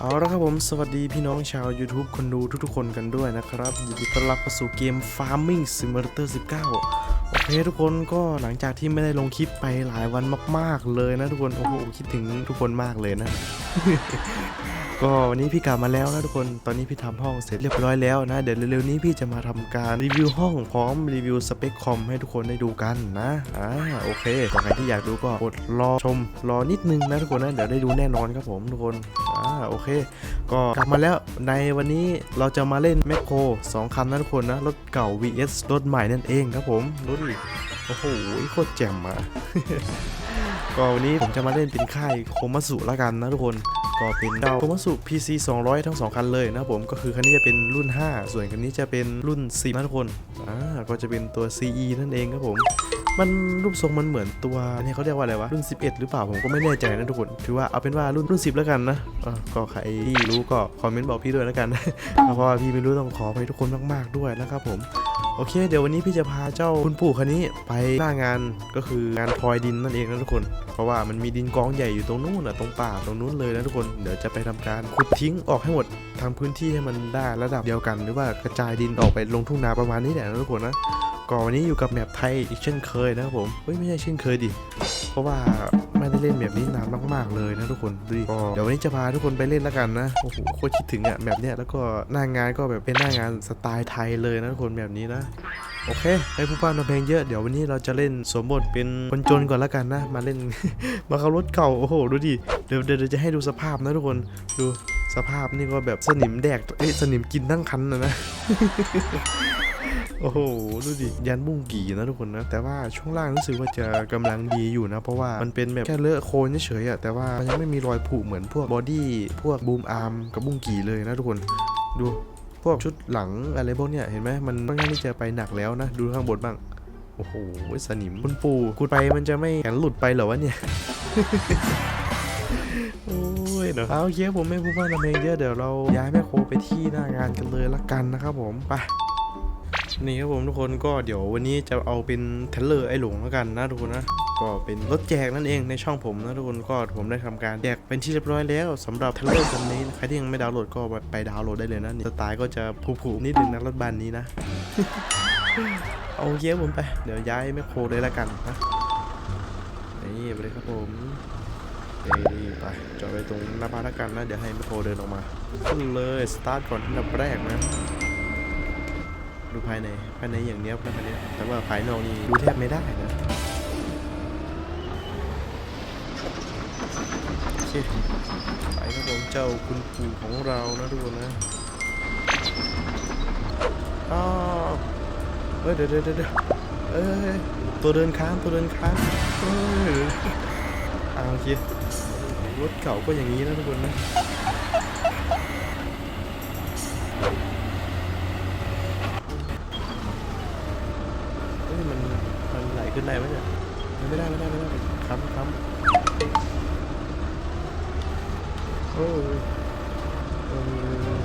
เอาละครับผมสวัสดีพี่น้องชาว YouTube คนดูทุกๆคนกันด้วยนะครับยินดีต้อนรับเข้าสู่เกม Farming Simulator 19 โอเคทุกคนก็หลังจากที่ไม่ได้ลงคลิปไปหลายวันมาก ๆ เลยนะทุกคนโอ้โหคิดถึงทุกคนมากเลยนะ ก็วันนี้พี่กลับมาแล้วนะทุกคนตอนนี้พี่ทำห้องเสร็จเรียบร้อยแล้วนะ เดี๋ยวเร็วๆนี้พี่จะมาทำการรีวิวห้องพร้อมรีวิวสเปคคอมให้ทุกคนได้ดูกันนะอ่าโอเคใครที่อยากดูก็กดรอชมรอนิดนึงนะทุกคนนะเดี๋ยวได้ดูแน่นอนครับผมทุกคน อ่าโอเค ก็กลับมาแล้วในวันนี้เราจะมาเล่นแมคโคร2คันนะทุกคนนะ รถเก่า vs รถใหม่นั่นเองครับผมดูดิโอ้โหโคตรแจ่มอะก็วันนี้ผมจะมาเล่นเป็นค่ายโคมัสุละกันนะทุกคนก็เป็นเจ้าโคมัสุ PC 200 ทั้ง 2 คันเลยนะผมก็คือคันนี้จะเป็นรุ่น 5 ส่วนคันนี้จะเป็นรุ่น 10นะทุกคนอ่าก็จะเป็นตัว CE นั่นเองครับผม มันรูปทรงมันเหมือนตัวอันนี้เขาเรียกว่าอะไรวะรุ่น 11 หรือเปล่าผมก็ไม่แน่ใจนะทุกคน ถือว่าเอาเป็นว่ารุ่นรุ่น 10 แล้วกันนะก็ใครที่รู้ก็คอมเมนต์บอกพี่ด้วยแล้วกันเพราะว่าพี่ไม่รู้ต้องขอไปทุกคนมากๆด้วยนะครับผมโอเค เดี๋ยววันนี้พี่จะพาเจ้าคุณปู่คันนี้ไปหน้างานก็คืองานทอยดินนั่นเองนะทุกคน เพราะว่ามันมีดินกองใหญ่อยู่ตรงนู้นอะตรงป่าตรงนู้นเลยนะทุกคนเดี๋ยวจะไปทำการขุดทิ้งออกให้หมดทำพื้นที่ให้มันได้ระดับเดียวกัน หรือว่ากระจายดินออกไปลงทุ่งนาประมาณนี้แหละนะทุกคนนะ ก่อนวันนี้อยู่กับแมปไทยอีกเช่นเคยนะครับผมเฮ้ยไม่ใช่เช่นเคยดิเพราะว่าไม่ได้เล่นแบบนี้นานมากๆเลยนะทุกคนดูดิก็เดี๋ยววันนี้จะพาทุกคนไปเล่นแล้วกันนะโอ้โหโคตรคิดถึงอะแบบเนี้ยแล้วก็หน้างานก็แบบเป็นหน้างานสไตล์ไทยเลยนะทุกคนแบบนี้นะโอเคให้ผู้ป้ามาเพลงเยอะเดี๋ยววันนี้เราจะเล่นสมบทเป็นคนจนก่อนแล้วกันนะ มาเล่น มาขับรถเก่าโอ้โหดูดิเดี๋ยวเดี๋ยวจะให้ดูสภาพนะทุกคนดูสภาพนี่ก็แบบสนิมแดกเอ้ยสนิมกินทั้งคันนะนะ โอ้โห ดูดิ ยันบุ้งกี่นะทุกคนนะ แต่ว่าช่วงล่างรู้สึกว่าจะกำลังดีอยู่นะ เพราะว่ามันเป็นแบบแค่เลอะโคลนเฉยๆอะแต่ว่ามันยังไม่มีรอยผุเหมือนพวกบอดี้พวกบูมอาร์มกับบุ้งกี่เลยนะทุกคนดูพวกชุดหลังอะไรพวกเนี้ยเห็นไหมมันค่อนข้างที่จะไปหนักแล้วนะ ดูข้างบนบ้าง โอ้โหสนิมคุณปู่คุณไปมันจะไม่แขนหลุดไปเหรอวะเนี่ยโอ้ยเนาะเอาโอเคผมไม่พูดว่าทำเองเยอะเดี๋ยวเราย้ายแม่โคไปที่หน้างานกันเลยละกันนะครับผมไป นี่ครับผมทุกคนก็เดี๋ยววันนี้จะเอาเป็นเทเลอร์ไอหลงแล้วกันนะทุกคนนะก็เป็นรถแจกนั่นเองในช่องผมนะทุกคนก็ผมได้ทำการแจกเป็นที่เรียบร้อยแล้วสำหรับเทเลอร์คันนี้ใครที่ยังไม่ดาวน์โหลดก็ไปดาวน์โหลดได้เลยนะสไตล์ก็จะผุๆนิดนึงนะรถบันนี้นะเอาเยอะผมไป เดี๋ยวย้ายแม่โครเลยละกันนะนี่ไปเลยครับผมเอ้ไปจอดไปตรงหน้าบ้านละกันนะเดี๋ยวให้แม่โครเดินออกมาขึ้นเลยสตาร์ทก่อนอันดับแรกนะ ดูภายในภายในอย่างเนี้ยภายในแต่ว่าภายนอกนี่ดูแทบไม่ได้นะโอเคไปครับผมเจ้าคุณปู่ของเรานะทุกคนนะอ้าวเฮ้ยเดี๋ยวเดี๋ยวเดี๋ยวเอ้ยตัวเดินค้างตัวเดินค้างเฮ้ยอ้าวโอเครถเก่าก็อย่างนี้นะทุกคนนะ เฮ้ยมันมันไหล ขึ้นได้ไหมเนี่ยมันไม่ได้ไม่ได้ไม่ได้ค้ำค้ำโอ้ยเออ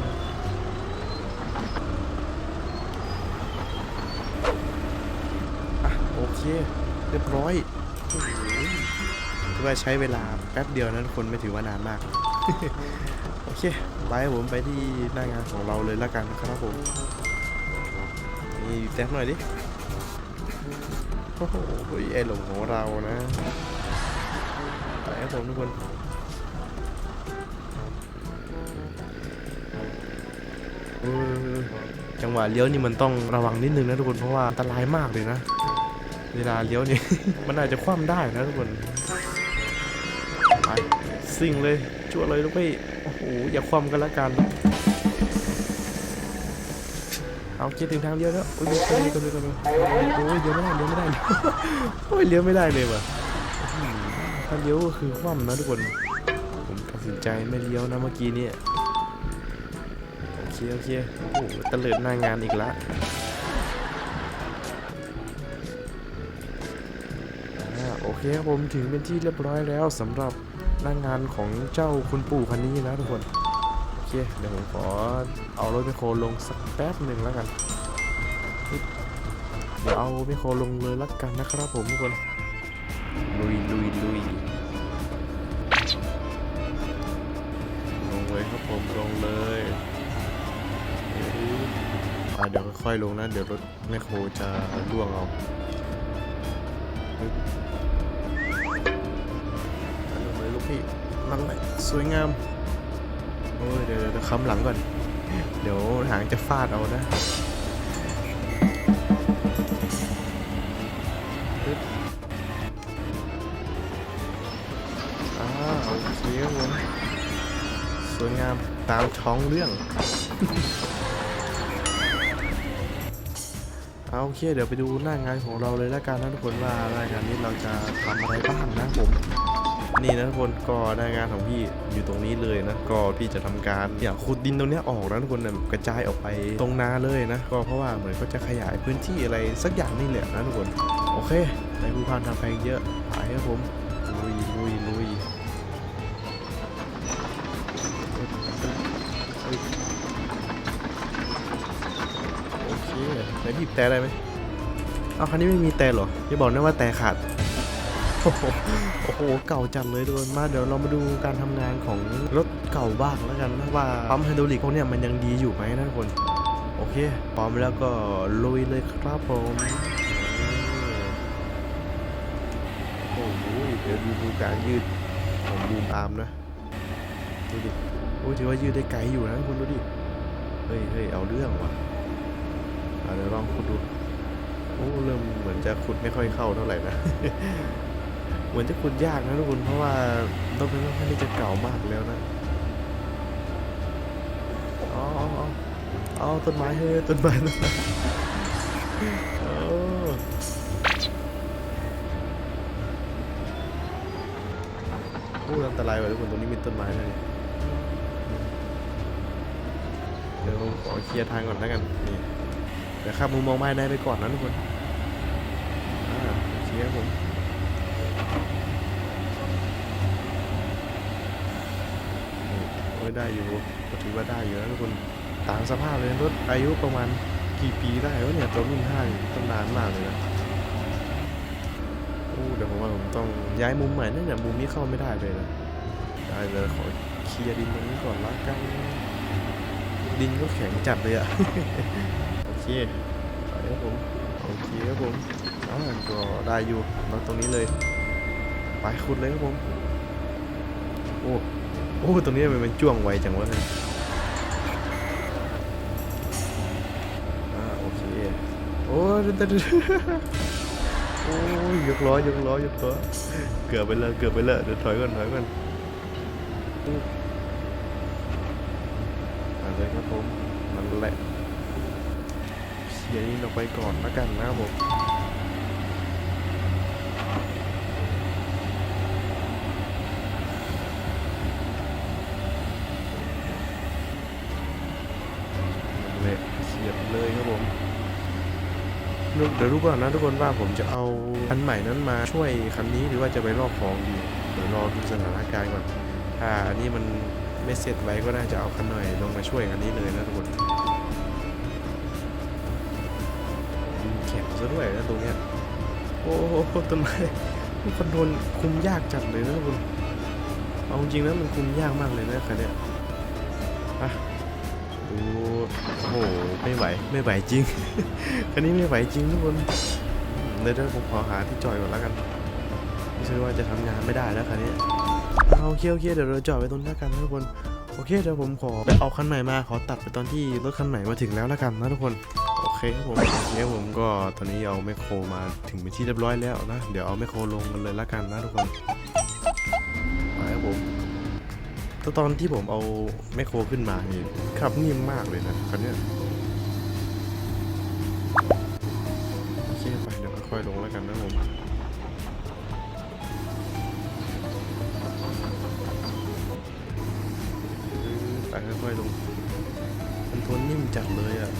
อะโอเคเรียบร้อยโอ้โหถือว่าใช้เวลาแป๊บเดียวนั้นคนไม่ถือว่านานมาก โอเคไปผมไปที่หน้างานของเราเลยละกันครับผมนี่แท็กหน่อยดิ โอ้โหไอหลงของเรานะไปครับผมทุกคนจังหวะเลี้ยวนี่มันต้องระวังนิดนึงนะทุกคนเพราะว่าอันตรายมากเลยนะ เวลาเลี้ยวนี่ มันอาจจะคว่ำได้นะทุกคนไปสิ่งเลยชั่วเลยลูกพี่โอ้โหอย่าคว่ำกันละกัน เอาคิดถึงทางเลี้ยวแล้วโอ้ยเลี้ยวเลยกันเลยกันเลยโอ้ยเลี้ยวไม่ได้เลี้ยวไม่ได้โอ้ยเลี้ยวไม่ได้เลยว่ะถ้าเลี้ยวก็คือคว่ำนะทุกคน ผมตัดสินใจไม่เลี้ยวนะเมื่อกี้เนี่ยโอเคโอเคโอ้โหตะเลิดหน้างานอีกละโอเคครับผมถึงเป็นที่เรียบร้อยแล้วสำหรับหน้างานของเจ้าคุณปู่คันนี้นะทุกคน เคเดี๋ยวผมขอเอารถไมโครลงสักแป๊บหนึ่งแล้วกัน เดี๋ยวเอาไมโครลงเลยละกันนะครับผมทุกคนลุยลุยลุยลงเลยครับผมลงเลยเดี๋ยวค่อยๆลงนะ เดี๋ยวรถไมโครจะล่วงเอาลงเลยลูกพี่นั่นเลยสวยงาม อ้ยเดี๋ยวเดี๋ยวค้ำหลังก่อน เดี๋ยวหางจะฟาดเอานะอ่าโอเคครับผมสวยงามตามท้องเรื่องเอาโอเคเดี๋ยวไปดูหน้างานของเราเลยแล้วกันนะทุกคนว่าหน้างานนี้เราจะทำอะไรบ้างนะผม นี่นะทุกคนก็หน้างานของพี่อยู่ตรงนี้เลยนะก็พี่จะทำการเนี่ยขุดดินตรงเนี้ยออกนะทุกคนนะกระจายออกไปตรงนาเลยนะก็เพราะว่าเหมือนก็จะขยายพื้นที่อะไรสักอย่างนี่แหละนะทุกคนโอเคในผู้พันทำไปเยอะไปครับผมลุยลุยลุยเอ้ยโอเคไหนบีบแต่ได้ไหมเอาคันนี้ไม่มีแต่หรออย่าบอกนะว่าแต่ขาด โอ้โหเก่าจัดเลยทุกคนมาเดี๋ยวเรามาดูการทำงานของรถเก่าบ้างแล้วกันนะว่าปั๊มไฮดรอลิกพวกเนี้ยมันยังดีอยู่ไหมนะทุกคนโอเคพร้อมแล้วก็ลุยเลยครับผมโอ้โหเดี๋ยวดูดูการยืดของบูมอาร์มนะดูดิโอ้ถือว่ายืดได้ไกลอยู่นะคุณดูดิเฮ้ยเฮ้ยเอาเรื่องว่ะอะเดี๋ยวลองขุดดูโอ้เริ่มเหมือนจะขุดไม่ค่อยเข้าเท่าไหร่นะ เหมือนจะขุดยากนะทุกคนเพราะว่ารถมันค่อนข้างที่จะเก่ามากแล้วนะอ๋ออ๋ออ๋อเอาต้นไม้เฮ้ยต้นไม้ต้นไม้เออโอ้อันตรายว่ะทุกคนตรงนี้มีต้นไม้เลยเดี๋ยวขอเคลียร์ทางก่อนแล้วกันนี่เดี๋ยวข้ามมุมมองไม้ได้ไปก่อนนะทุกคนอ่าเคลียร์ผม โอ้ย ได้อยู่ก็ถือว่าได้อยู่นะทุกคนต่ามสภาพเลยรถอายุประมาณกี่ปีได้วะเนี่ยตัวรุ่นห้าอยู่ต้นนานมากเลยนะโอ้เดี๋ยวผมว่าผมต้องย้ายมุมใหม่นั่นเนี่ยมุมนี้เข้าไม่ได้เลยนะได้เลยขอเคลียร์ดินตรงนี้ก่อนละกันดินก็แข็งจัดเลยอะโอเคไปครับผมโอเคครับผมอ่าก็ได้อยู่มาตรงนี้เลยไปขุดเลยครับผมโอ้ โอ้ตรงนี้มันเป็นจ้วงไวจังวะเนี่ยโอเค โอ้ยเดี๋ยวเดี๋ยวโอ้ยยกล้อยกล้อยกล้อเกือบไปเลยเกือบไปเลยเดี๋ยวถอยก่อนถอยก่อนอู้มาเลยครับผมนั่นแหละเสียนี้เราไปก่อนล้วกันนะครับผม เลยเสียบเลยครับผมเดี๋ยวรู้ก่อนนะทุกคนว่าผมจะเอาคันใหม่นั้นมาช่วยคันนี้หรือว่าจะไปรอบของดีเดี๋ยวรอดูสถานการณ์ก่อนถ้าอันนี้มันไม่เสร็จไว้ก็น่าจะเอาคันหน่อยลงมาช่วยคันนี้เลยนะทุกคนดินแข็งซะด้วยนะตรงเนี้ยโอ้โหต้นไม้มันคอนโทรลคุมยากจัดเลยนะทุกคนเอาจริงนะมันคุมยากมากเลยนะคันเนี้ย โอ้โหไม่ไหวไม่ไหวจริง คันนี้ไม่ไหวจริงทุกคนเดี๋ยวผมขอหาที่จอดก่อนแล้วกันไม่ใช่ว่าจะทำงานไม่ได้แล้วคันนี้เอาเคโอเคเดี๋ยวเราจอดไว้ตรงนี้กันทุกคนโอเคเดี๋ยวผมขอไปเอาคันใหม่มาขอตัดไปตอนที่รถคันใหม่มาถึงแล้วแล้วกันนะทุกคนโอเคครับผมโอเคผมก็ตอนนี้เอาแมคโครมาถึงเป็นที่เรียบร้อยแล้วนะ เดี๋ยวเอาแมคโครลงกันเลยแล้วกันนะทุกคน แต่ตอนที่ผมเอาแมคโครขึ้นมานี่ขับนิ่มมากเลยนะคันเนี้ยโอเคไปเดี๋ยวค่อยๆลงแล้วกันนะผมไปค่อยๆลงมันทนนิ่มจัดเลยอะ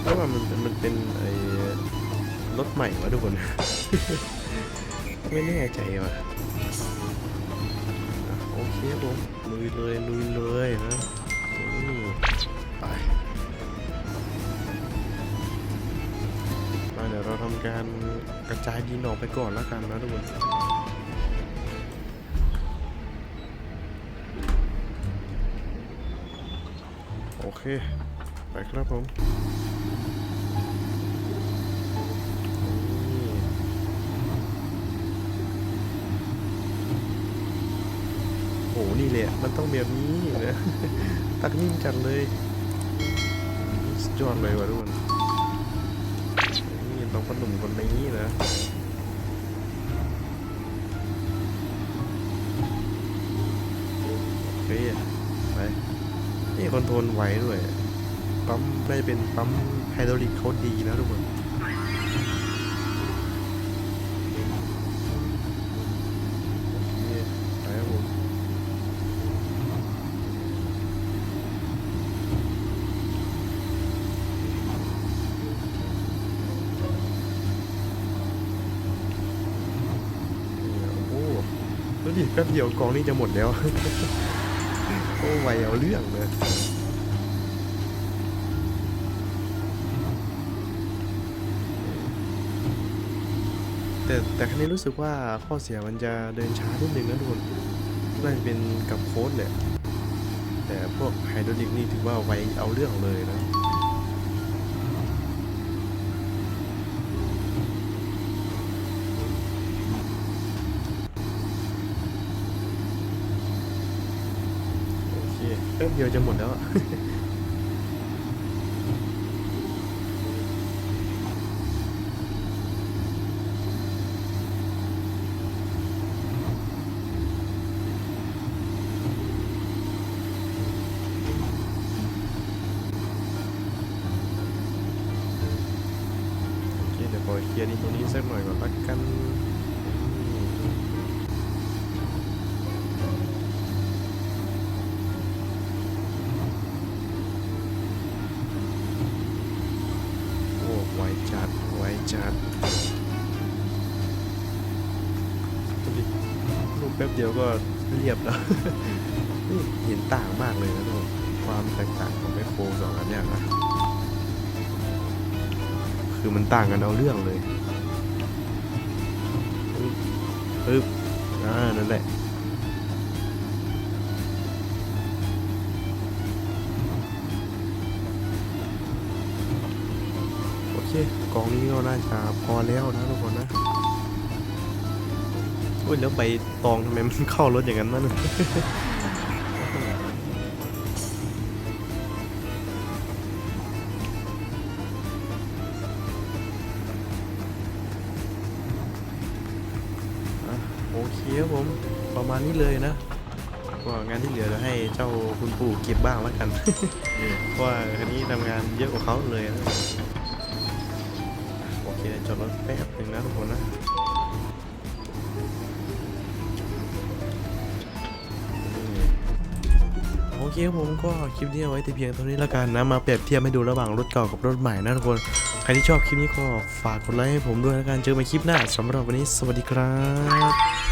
เพราะว่ามันเป็นมันเป็นไอ้รถใหม่วะทุกคน ไม่แน่ใจว่ะโอเคผมลุยเลยลุยเลยนะไปมาเดี๋ยวเราทำการกระจายดินออกไปก่อนแล้วกันนะทุกคนโอเค ไปครับผมนี่โห นี่แหละมันต้องแบบนี้นะตักนิ่งจัดเลยสุดยอดเลยว่ะทุกคนนี่ต้องพนุ่มคนนี้นะโอเคไปนี่คอนโทรลไหวด้วยปั๊มได้เป็นปั๊มไฮดรอลิกเขาดีนะทุกคน โอเคไปครับผมนี่โอ้โหแล้ว ดิแป๊บเดียวกองนี้จะหมดแล้ว โอ้ไวเอาเรื่องเลยแต่แต่ครั้นี้รู้สึกว่าข้อเสียมันจะเดินช้านิดนึงนะทุกคนน่าจะเป็นกับโค้ดแหละแต่พวกไฮดรอลิกนี่ถือว่าไวเอาเรื่องเลยนะ โอเค แป๊บเดียวจะหมดแล้วอะโอเคเดี๋ยวขอเคลียร์นี่ตรงนี้สักหน่อยก่อนละกัน ดียวก็เรียบแล้วนี่เห็นต่างมากเลยนะทุกคนความแตกต่างของแมคโครสองอันเนี้ยนะคือมันต่างกันเอาเรื่องเลยปึ๊บอ่านั่นแหละโอเคกองนี้ก็น่าจะพอแล้วนะทุกคนนะ ยแล้วใบตองทำไมมันเข้ารถอย่างนั้นนั่นอะโอเคครับผมประมาณนี้เลยนะก็งานที่เหลือเดี๋ยวให้เจ้าคุณปู่เก็บบ้างแล้วกันเพราะว่าคันนี้ทำงานเยอะกว่าเขาเลยนะโอเคจอดรถแป๊บหนึ่งนะทุกคนนะ โอเคครับผมก็คลิปนี้เอาไว้แต่เพียงเท่านี้แล้วกันนะมาเปรียบเทียบให้ดูระหว่างรถเก่ากับรถใหม่นะทุกคนใครที่ชอบคลิปนี้ก็ฝากกดไลค์ให้ผมด้วยแล้วกันเจอกันใหม่คลิปหน้าสำหรับวันนี้สวัสดีครับ